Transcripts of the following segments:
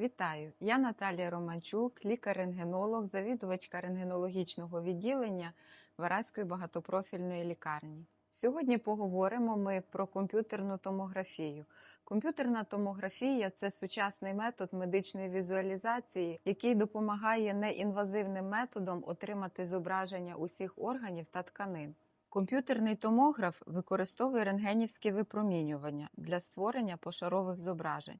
Вітаю! Я Наталія Романчук, лікар-рентгенолог, завідувачка рентгенологічного відділення Вараської багатопрофільної лікарні. Сьогодні поговоримо ми про комп'ютерну томографію. Комп'ютерна томографія це сучасний метод медичної візуалізації, який допомагає неінвазивним методом отримати зображення усіх органів та тканин. Комп'ютерний томограф використовує рентгенівське випромінювання для створення пошарових зображень.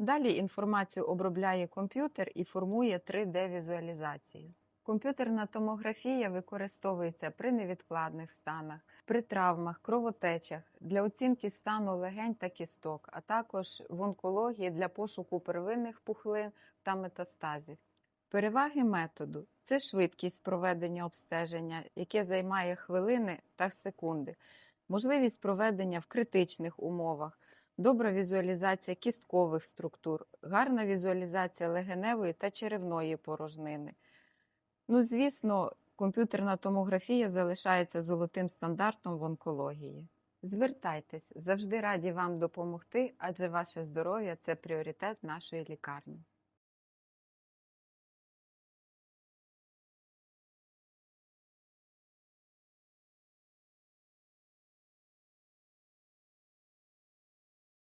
Далі інформацію обробляє комп'ютер і формує 3D-візуалізацію. Комп'ютерна томографія використовується при невідкладних станах, при травмах, кровотечах для оцінки стану легень та кісток, а також в онкології для пошуку первинних пухлин та метастазів. Переваги методу це швидкість проведення обстеження, яке займає хвилини та секунди, можливість проведення в критичних умовах, добра візуалізація кісткових структур, гарна візуалізація легеневої та черевної порожнини. Ну, звісно, комп'ютерна томографія залишається золотим стандартом в онкології. Звертайтесь, завжди раді вам допомогти, адже ваше здоров'я це пріоритет нашої лікарні.